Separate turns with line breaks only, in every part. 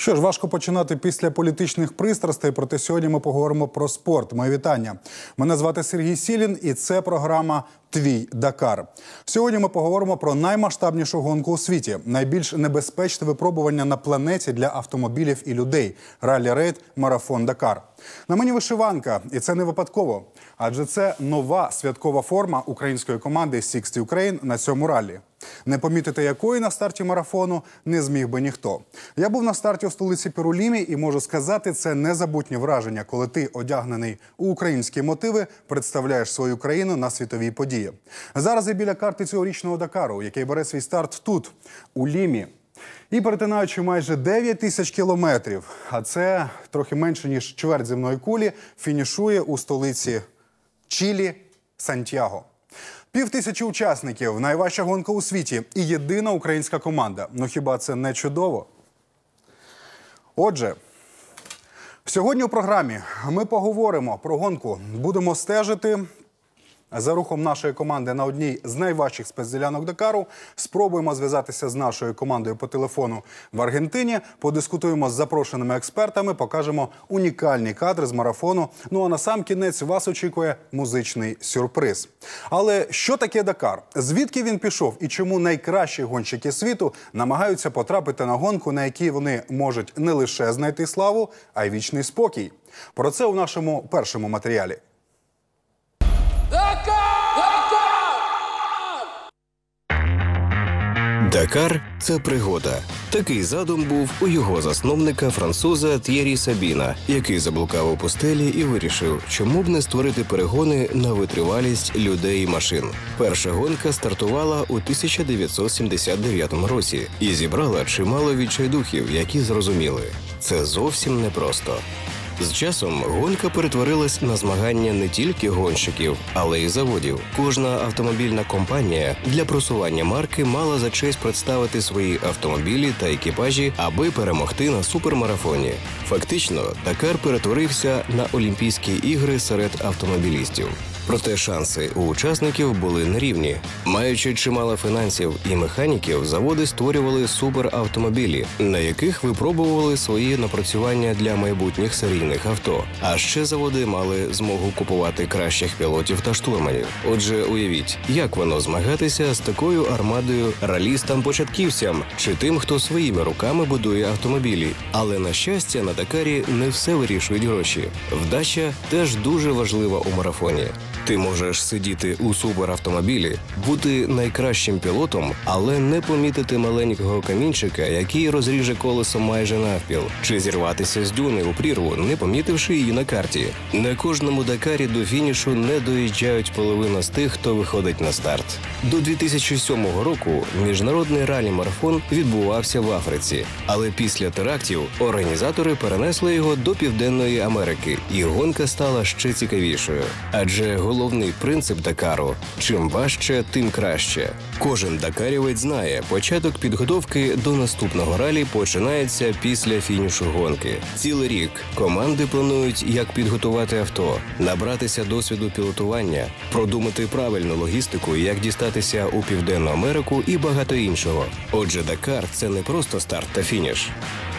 Що ж, важко починати після політичних пристрастей, проте сьогодні ми поговоримо про спорт. Моє вітання. Мене звати Сергій Сілін, і це програма Твій Дакар. Сьогодні ми поговоримо про наймасштабнішу гонку у світі, найбільш небезпечне випробування на планеті для автомобілів і людей ралі рейд Марафон Дакар. На мені вишиванка, і це не випадково, адже це нова святкова форма української команди Sixty Ukraine на цьому ралі. Не помітити якої на старті марафону не зміг би ніхто. Я був на старті у столиці Перулімі і можу сказати, це незабутнє враження, коли ти одягнений у українські мотиви, представляєш свою країну на світовій події. Зараз я біля карти цьогорічного Дакару, який бере свій старт тут, у Лімі. І перетинаючи майже 9 тисяч кілометрів, а це трохи менше ніж чверть земної кулі, фінішує у столиці Чилі Сантьяго. Пів тисячі учасників, найважча гонка у світі і єдина українська команда. Ну хіба це не чудово? Отже, сьогодні у програмі ми поговоримо про гонку. Будемо стежити за рухом нашої команди на одній з найважчих спецділянок Дакару. Спробуємо зв'язатися з нашою командою по телефону в Аргентині. Подискутуємо з запрошеними експертами, покажемо унікальні кадри з марафону. Ну а на сам кінець вас очікує музичний сюрприз. Але що таке Дакар? Звідки він пішов і чому найкращі гонщики світу намагаються потрапити на гонку, на якій вони можуть не лише знайти славу, а й вічний спокій? Про це у нашому першому матеріалі.
Дакар це пригода. Такий задум був у його засновника француза Т'єрі Сабіна, який заблукав у пустелі і вирішив, чому б не створити перегони на витривалість людей і машин. Перша гонка стартувала у 1979 році і зібрала чимало відчайдухів, які зрозуміли, це зовсім непросто. З часом гонка перетворилась на змагання не тільки гонщиків, але й заводів. Кожна автомобільна компанія для просування марки мала за честь представити свої автомобілі та екіпажі, аби перемогти на супермарафоні. Фактично, Дакар перетворився на Олімпійські ігри серед автомобілістів. Проте шанси у учасників були нерівні. Маючи чимало фінансів і механіків, заводи створювали суперавтомобілі, на яких випробували свої напрацювання для майбутніх серійних авто. А ще заводи мали змогу купувати кращих пілотів та штурманів. Отже, уявіть, як воно змагатися з такою армадою ралістам-початківцям чи тим, хто своїми руками будує автомобілі. Але на щастя, на Дакарі не все вирішують гроші. Вдача теж дуже важлива у марафоні. Ти можеш сидіти у суперавтомобілі, бути найкращим пілотом, але не помітити маленького камінчика, який розріже колесо майже навпіл, чи зірватися з дюни у прірву, не помітивши її на карті. На кожному Дакарі до фінішу не доїжджають половина з тих, хто виходить на старт. До 2007 року міжнародний ралі-марафон відбувався в Африці, але після терактів організатори перенесли його до Південної Америки, і гонка стала ще цікавішою. Адже головний принцип Дакару чим важче, тим краще. Кожен дакарівець знає, початок підготовки до наступного ралі починається після фінішу гонки. Цілий рік команди планують, як підготувати авто, набратися досвіду пілотування, продумати правильну логістику, як дістатися у Південну Америку і багато іншого. Отже, Дакар це не просто старт та фініш.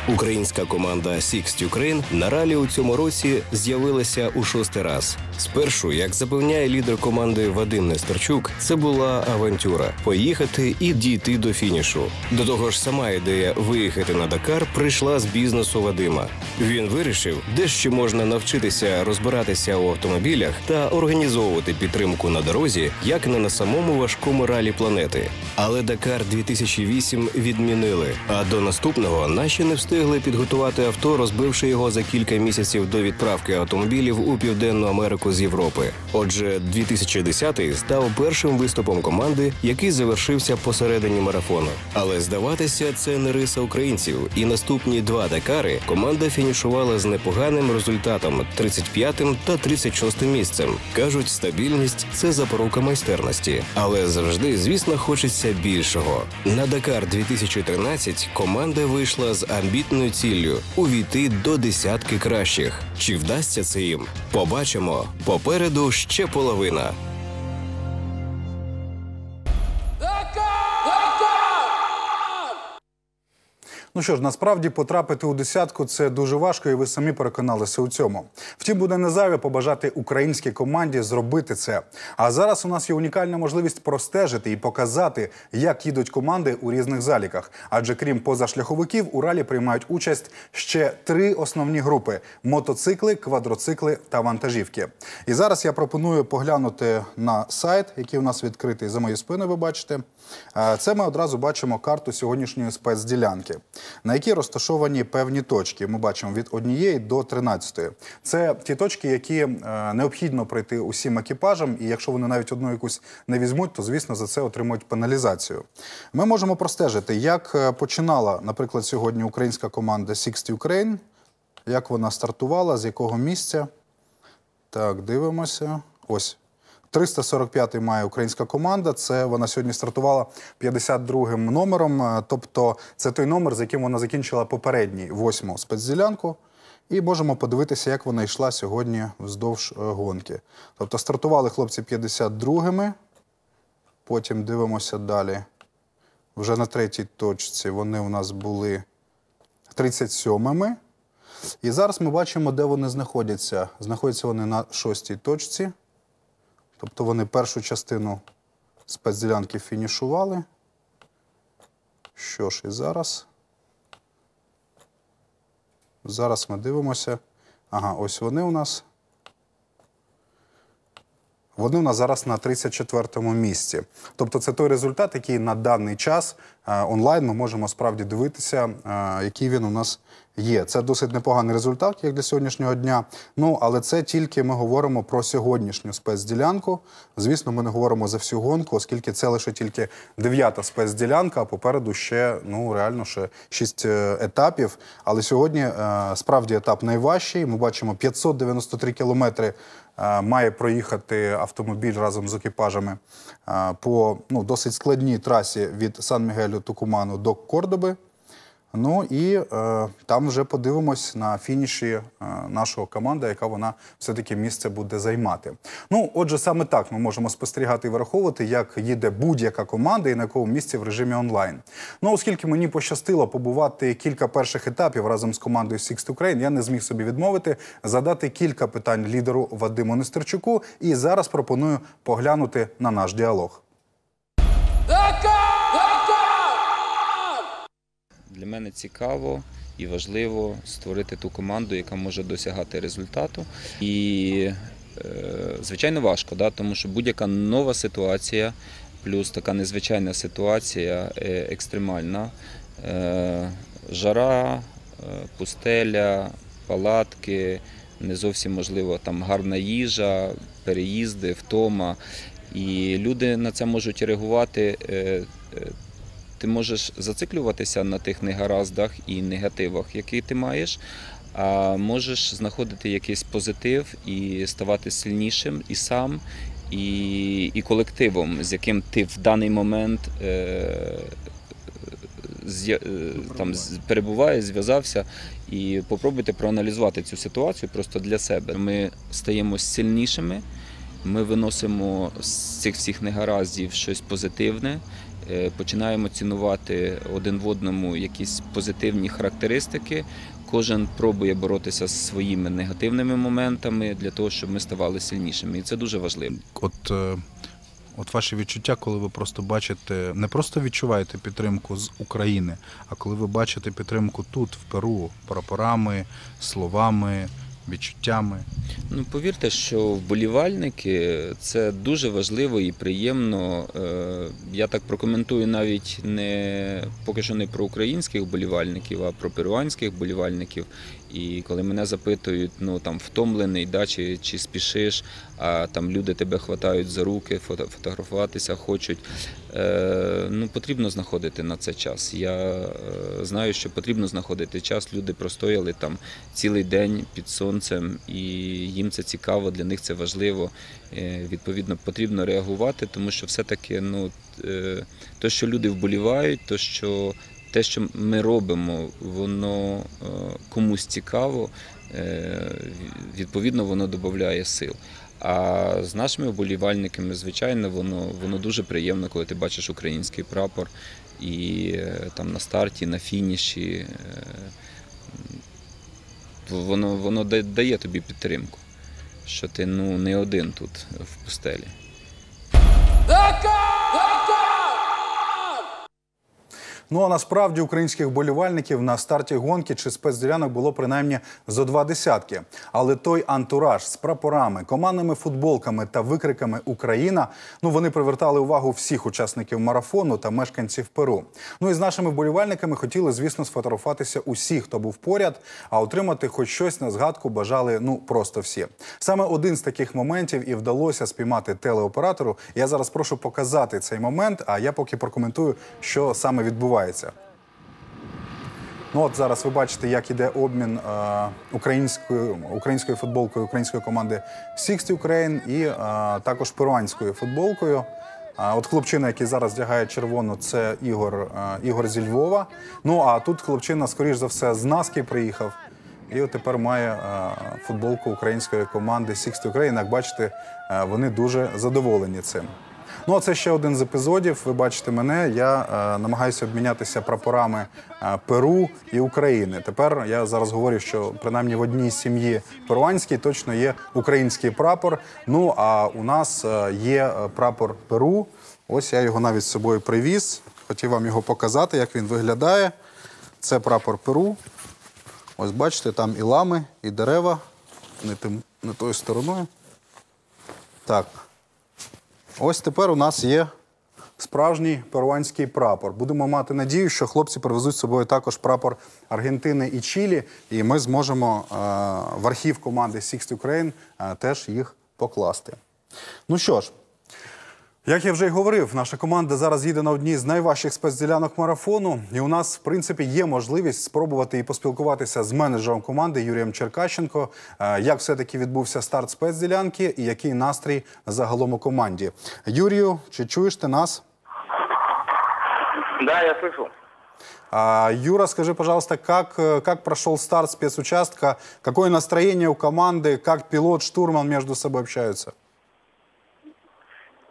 Українська команда Sixty Ukraine на ралі у цьому році з'явилася у шостий раз. Спершу, як запевняє лідер команди Вадим Нестерчук, це була авантюра поїхати і дійти до фінішу. До того ж, сама ідея виїхати на Дакар прийшла з бізнесу Вадима. Він вирішив, де ще можна навчитися розбиратися у автомобілях та організовувати підтримку на дорозі, як не на самому важкому ралі планети. Але Дакар 2008 відмінили. А до наступного наші не встигли підготувати авто, розбивши його за кілька місяців до відправки автомобілів у Південну Америку з Європи. Отже, 2010-й став першим виступом команди, який завершився посередині марафону. Але здаватися, це не риса українців. І наступні два Дакари команда фінішувала з непоганим результатом 35-м та 36-м місцем. кажуть, стабільність це запорука майстерності, але завжди, звісно, хочеться більшого. На Дакар 2013 команда вийшла з амбітною ціллю увійти до десятки кращих. Чи вдасться це їм? Побачимо попереду ще половина.
Ну що ж, насправді потрапити у десятку це дуже важко, і ви самі переконалися у цьому. Втім, буде не зайве побажати українській команді зробити це. А зараз у нас є унікальна можливість простежити і показати, як їдуть команди у різних заліках. Адже крім позашляховиків, у ралі приймають участь ще три основні групи: мотоцикли, квадроцикли та вантажівки. І зараз я пропоную поглянути на сайт, який у нас відкритий за моєю спиною. Ви бачите. Е, Це ми одразу бачимо карту сьогоднішньої спецділянки, на якій розташовані певні точки. Ми бачимо від однієї до 13. Це ті точки, які е, необхідно пройти усім екіпажам, і якщо вони навіть одну якусь не візьмуть, то звісно за це отримують пеналізацію. Ми можемо простежити, як е, починала, наприклад, сьогодні українська команда Sixty Ukraine, як вона стартувала, з якого місця. Так, дивимося. Ось. 345-й має українська команда. Це вона сьогодні стартувала 52-м номером. е, Тобто це той номер, з яким вона закінчила попередній восьму спецділянку. І можемо подивитися, як вона йшла сьогодні вздовж е, гонки. Тобто стартували хлопці 52-ми, потім дивимося далі. Вже на третій точці вони у нас були 37-ми. І зараз ми бачимо, де вони знаходяться. Знаходяться вони на шостій точці. Тобто вони першу частину спецділянки фінішували. Що ж, і зараз. Зараз ми дивимося. Ага, ось вони у нас. Вони у нас зараз на 34-му місці. Тобто це той результат, який на даний час е, онлайн ми можемо справді дивитися, е, який він у нас є. Це досить непоганий результат, як для сьогоднішнього дня. Ну, але це тільки ми говоримо про сьогоднішню спецділянку. Звісно, ми не говоримо за всю гонку, оскільки це лише тільки дев'ята спецділянка, а попереду ще ну реально ще шість е, етапів. Але сьогодні справді етап найважчий. Ми бачимо 593 кілометри має проїхати автомобіль разом з екіпажами е, по ну, досить складній трасі від Сан-Мігелю Тукуману до Кордоби. Ну і е, там вже подивимось на фініші е, нашого команда, яка вона все-таки місце буде займати. Ну, отже, саме так ми можемо спостерігати і враховувати, як їде будь-яка команда і на якому місці в режимі онлайн. Ну, оскільки мені пощастило побувати кілька перших етапів разом з командою Sixth Ukraine, я не зміг собі відмовити задати кілька питань лідеру Вадиму Нестерчуку. І зараз пропоную поглянути на наш діалог.
Для мене цікаво і важливо створити ту команду, яка може досягати результату. І, е, звичайно, важко, да? тому що будь-яка нова ситуація, плюс така незвичайна ситуація, е, екстремальна, е, жара, пустеля, палатки, не зовсім можливо там гарна їжа, переїзди, втома. І люди на це можуть реагувати. Ти можеш зациклюватися на тих негараздах і негативах, які ти маєш, а можеш знаходити якийсь позитив і ставати сильнішим і сам, і, і колективом, з яким ти в даний момент е, е, там перебуваєш, зв'язався. І попробуйте проаналізувати цю ситуацію просто для себе. Ми стаємо сильнішими. Ми виносимо з цих всіх негараздів щось позитивне, починаємо цінувати один в одному якісь позитивні характеристики. Кожен пробує боротися з своїми негативними моментами для того, щоб ми ставали сильнішими. І це дуже важливо.
От, е, от ваші відчуття, коли ви просто бачите, не просто відчуваєте підтримку з України, а коли ви бачите підтримку тут, в Перу, прапорами, словами, відчуттями.
Ну, повірте, що вболівальники це дуже важливо і приємно. Е, Я так прокоментую навіть не поки що не про українських вболівальників, а про перуанських вболівальників. І коли мене запитують, ну там втомлений, да, чи, чи спішиш, а там люди тебе хватають за руки, фото, фотографуватися хочуть. Е, ну, потрібно знаходити на це час. Я е, знаю, що потрібно знаходити час. Люди простояли там цілий день під сонцем, і їм це цікаво, для них це важливо. Е, Відповідно, потрібно реагувати, тому що все-таки ну, те, що люди вболівають, то що те, що ми робимо, воно комусь цікаво, відповідно, воно додає сил. А з нашими вболівальниками, звичайно, воно, воно дуже приємно, коли ти бачиш український прапор і е, там на старті, на фініші. е, Воно, воно дає тобі підтримку, що ти ну, не один тут в пустелі.
Ну а насправді українських болівальників на старті гонки чи спецділянок було принаймні зо два десятки. Але той антураж з прапорами, командними футболками та викриками Україна ну вони привертали увагу всіх учасників марафону та мешканців Перу. Ну і з нашими вболівальниками хотіли, звісно, сфотографуватися усі, хто був поряд, а отримати хоч щось на згадку бажали ну просто всі. Саме один з таких моментів і вдалося спіймати телеоператору. Я зараз прошу показати цей момент, а я поки прокоментую, що саме відбувається. Ну от зараз ви бачите, як іде обмін е, українською, українською футболкою української команди Sixty Ukraine і е, також перуанською футболкою. А от хлопчина, який зараз вдягає червону, це Ігор, е, Ігор зі Львова. Ну а тут хлопчина, скоріш за все, з Наски приїхав. І от тепер має е, футболку української команди Sixty Ukraine. Як бачите, е, вони дуже задоволені цим. Ну, а це ще один з епізодів. Ви бачите мене. Я е, намагаюся обмінятися прапорами е, Перу і України. Тепер я зараз говорю, що принаймні в одній сім'ї перуанській точно є український прапор. Ну а у нас е, є е, прапор Перу. Ось я його навіть з собою привіз. Хотів вам його показати, як він виглядає. Це прапор Перу. Ось бачите, там і лами, і дерева. Не тим не тою стороною. Так. Ось тепер у нас є справжній перуанський прапор. Будемо мати надію, що хлопці привезуть з собою також прапор Аргентини і Чилі, і ми зможемо е, в архів команди Sixth Ukraine е, теж їх покласти. Ну що ж, як я вже й говорив, наша команда зараз їде на одній з найважчих спецділянок марафону, і у нас, в принципі, є можливість спробувати і поспілкуватися з менеджером команди Юрієм Черкащенко, е, як все-таки відбувся старт спецділянки і який настрій загалом у команді. Юрію, чи чуєш ти нас?
Да, я слышу.
А, Юра, скажи, пожалуйста, как, э, как прошел старт спецучастка, какое настроение у команды, как пилот, штурман между собой общаются?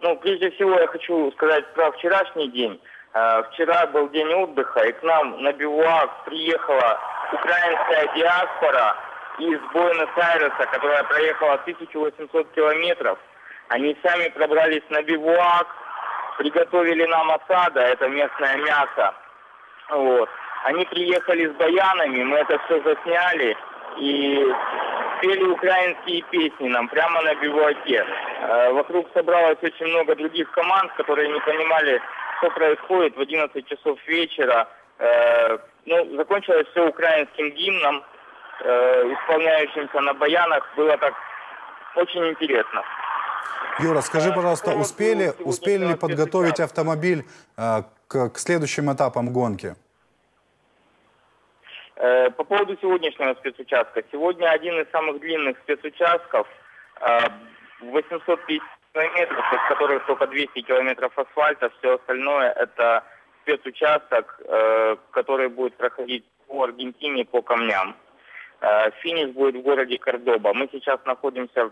Ну, прежде всего я хочу сказать про вчерашний день. Э, Вчера был день отдыха, и к нам на бивуак приехала украинская диаспора из Буэнос-Айреса, которая проехала 1800 километров. Они сами пробрались на бивуак, приготовили нам осада, это местное мясо. Вот. Они приехали с баянами, мы это все засняли и пели украинские песни нам прямо на бивуаке. Э, Вокруг собралось очень много других команд, которые не понимали, что происходит в 11 часов вечера. Э, Ну, закончилось все украинским гимном, э, исполняющимся на баянах. Было так очень интересно.
Юра, скажи, пожалуйста, успели, успели ли подготовить автомобиль к, к следующим этапам гонки?
Э, По поводу сегодняшнего спецучастка. Сегодня один из самых длинных спецучастков, э, 850 километров, из которых только 200 километров асфальта, все остальное это спецучасток, э, который будет проходить по Аргентине по камням. Э, Финиш будет в городе Кордоба. Мы сейчас находимся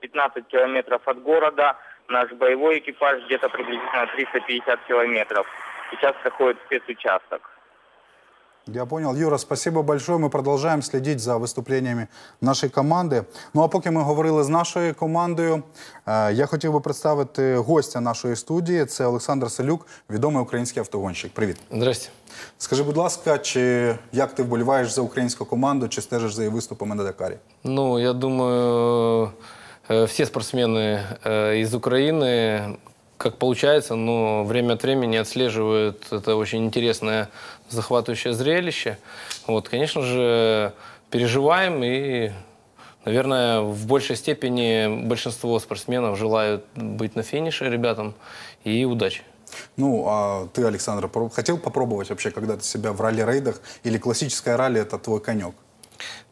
15 километров от города. Наш боевой экипаж где-то приблизительно 350 километров. Сейчас проходит спецучасток.
Я понял. Юра, спасибо большое. Ми продовжуємо слідити за виступленнями нашої команди. Ну а поки ми говорили з нашою командою, е, я хотів би представити гостя нашої студії. Це Олександр Селюк, відомий український автогонщик. Привіт.
Здрасте.
Скажи, будь ласка, чи як ти вболіваєш за українську команду, чи стежиш за її виступами на Дакарі?
Ну, я думаю, э, все спортсмены э, из Украины, как получается, но время от времени отслеживают это очень интересное, захватывающее зрелище. Вот, конечно же, переживаем и, наверное, в большей степени большинство спортсменов желают быть на финише ребятам и удачи.
Ну, а ты, Александр, хотел попробовать вообще когда-то себя в ралли-рейдах? Или классическая ралли – это твой конек?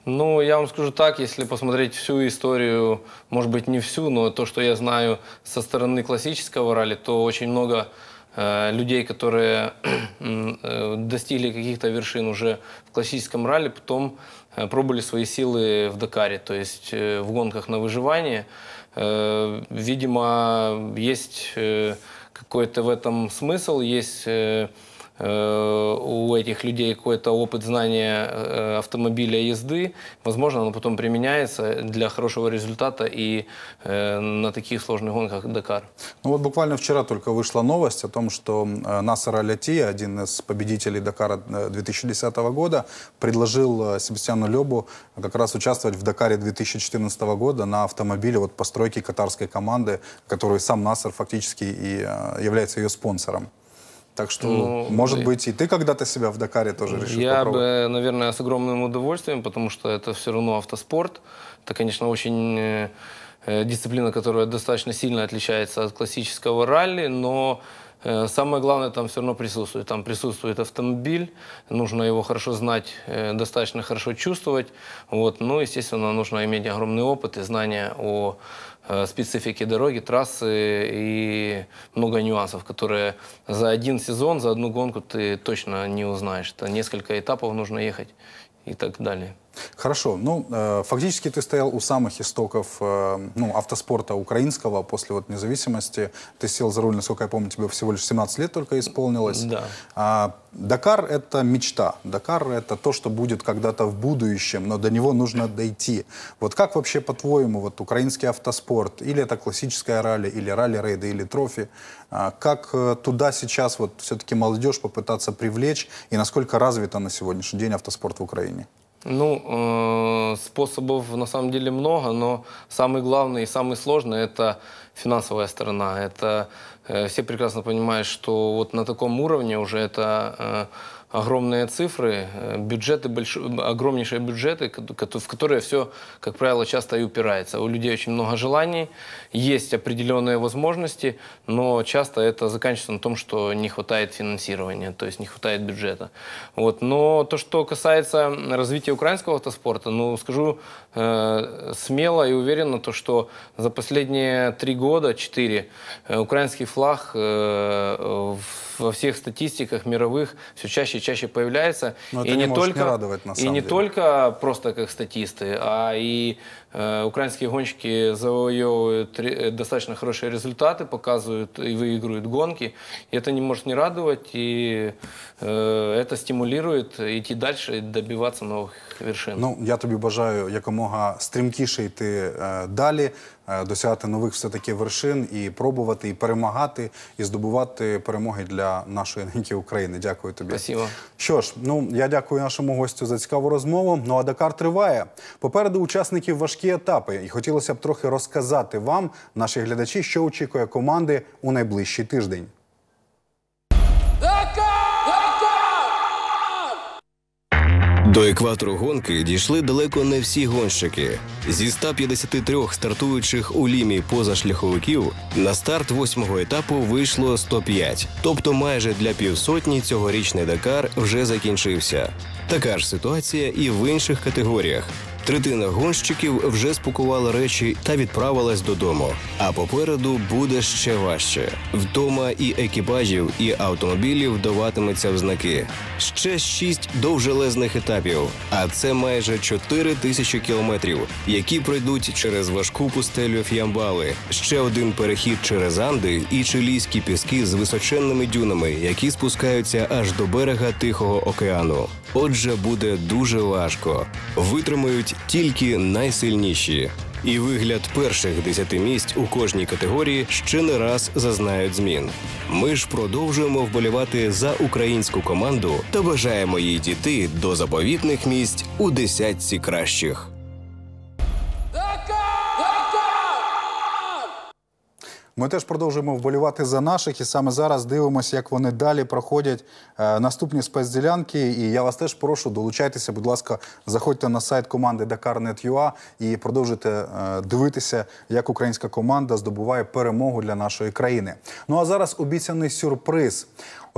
Ну, я вам скажу так, если посмотреть всю историю, может быть, не всю, но то, что я знаю со стороны классического ралли, то очень много э, людей, которые э, достигли каких-то вершин уже в классическом ралли, потом э, пробовали свои силы в Дакаре, то есть э, в гонках на выживание. Э, Видимо, есть э, какой-то в этом смысл, есть э, у этих людей какой-то опыт знания э, автомобиля езды, возможно, оно потом применяется для хорошего результата и э, на таких сложных гонках, Дакар.
Ну вот буквально вчера только вышла новость о том, что э, Насар Аляти, один из победителей Дакара э, 2010 года, предложил э, Себастьяну Лебу как раз участвовать в Дакаре 2014 года на автомобиле вот постройки катарской команды, которую сам Насар фактически и э, является ее спонсором. Так что,
Ну,
может
да.
быть, и ты когда-то себя в Дакаре тоже решил
Я бы, наверное, с огромным удовольствием, потому что это все равно автоспорт. Это, конечно, очень э, э, дисциплина, которая достаточно сильно отличается от классического ралли, но самое главное там все равно присутствует. Там присутствует автомобиль, нужно его хорошо знать, э, достаточно хорошо чувствовать. Вот. Ну, естественно, нужно иметь огромный опыт и знания о э, специфике дороги, трассы и много нюансов, которые за один сезон, за одну гонку ты точно не узнаешь. Это несколько этапов нужно ехать и так далее.
Хорошо. Ну, э, фактически ты стоял у самых истоков э, ну, автоспорта украинского после вот независимости. Ты сел за руль, насколько я помню, тебе всего лишь 17 лет только исполнилось.
Да.
А, Дакар – это мечта. Дакар – это то, что будет когда-то в будущем, но до него нужно дойти. Вот как вообще, по-твоему, вот украинский автоспорт, или это классическая ралли, или ралли-рейды, или трофи, а, как э, туда сейчас вот все-таки молодежь попытаться привлечь, и насколько развито на сегодняшний день автоспорт в Украине?
Ну, э, способов на самом деле много, но самый главный и самый сложный – это финансовая сторона. Это э, все прекрасно понимают, что вот на таком уровне уже это э, огромные цифры, э, бюджеты, большие, огромнейшие бюджеты, в которые все, как правило, часто и упирается. У людей очень много желаний, есть определенные возможности, но часто это заканчивается на том, что не хватает финансирования, то есть не хватает бюджета. Вот. Но то, что касается развития украинского автоспорта, ну, скажу э, смело и уверенно, то, что за последние три года, четыре, э, украинский флаг э, во всех статистиках мировых все чаще и чаще появляется.
Но это
и
не
не
может
только,
не радовать, на
и
самом
не
деле.
только просто как статисты, а и э, украинские гонщики завоевывают ре- э, достаточно хорошие результаты, показывают и выигрывают гонки. И это не может не радовать, и э, это стимулирует идти дальше и добиваться новых вершин.
Ну, я тобі бажаю якомога стрімкіше йти е, далі, е, досягати нових все-таки вершин і пробувати, і перемагати, і здобувати перемоги для нашої неньки України. Дякую тобі.
Спасибо.
Що ж, ну я дякую нашому гостю за цікаву розмову. Ну а Дакар триває. Попереду учасників важкі етапи, і хотілося б трохи розказати вам, наші глядачі, що очікує команди у найближчий тиждень.
До екватору гонки дійшли далеко не всі гонщики. Зі 153 стартуючих у лімі позашляховиків на старт восьмого етапу вийшло 105. Тобто майже для півсотні цьогорічний Дакар вже закінчився. Така ж ситуація і в інших категоріях. Третина гонщиків вже спакувала речі та відправилась додому. А попереду буде ще важче. Вдома і екіпажів, і автомобілів даватиметься в знаки. Ще шість довжелезних етапів, а це майже 4 тисячі кілометрів, які пройдуть через важку пустелю Ф'ямбали. Ще один перехід через Анди і чилійські піски з височенними дюнами, які спускаються аж до берега Тихого океану. Отже, буде дуже важко. Витримають тільки найсильніші. І вигляд перших десяти місць у кожній категорії ще не раз зазнають змін. Ми ж продовжуємо вболівати за українську команду та бажаємо їй дійти до заповітних місць у десятці кращих.
Ми теж продовжуємо вболівати за наших, і саме зараз дивимося, як вони далі проходять е, наступні спецділянки. І я вас теж прошу, долучайтеся, будь ласка, заходьте на сайт команди Dakar.net.ua і продовжуйте е, дивитися, як українська команда здобуває перемогу для нашої країни. Ну а зараз обіцяний сюрприз.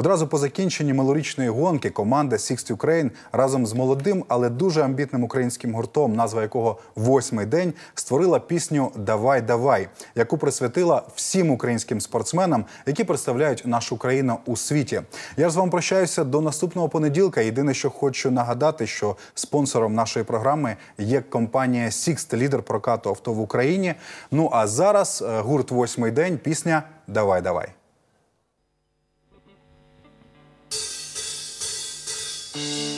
Одразу по закінченні малорічної гонки команда Sixth Ukraine разом з молодим, але дуже амбітним українським гуртом, назва якого восьмий день, створила пісню Давай, давай, яку присвятила всім українським спортсменам, які представляють нашу країну у світі. Я ж з вами прощаюся до наступного понеділка. Єдине, що хочу нагадати, що спонсором нашої програми є компанія Sixth, лідер прокату авто в Україні. Ну а зараз е, гурт восьмий день, пісня Давай, давай.
Thank you.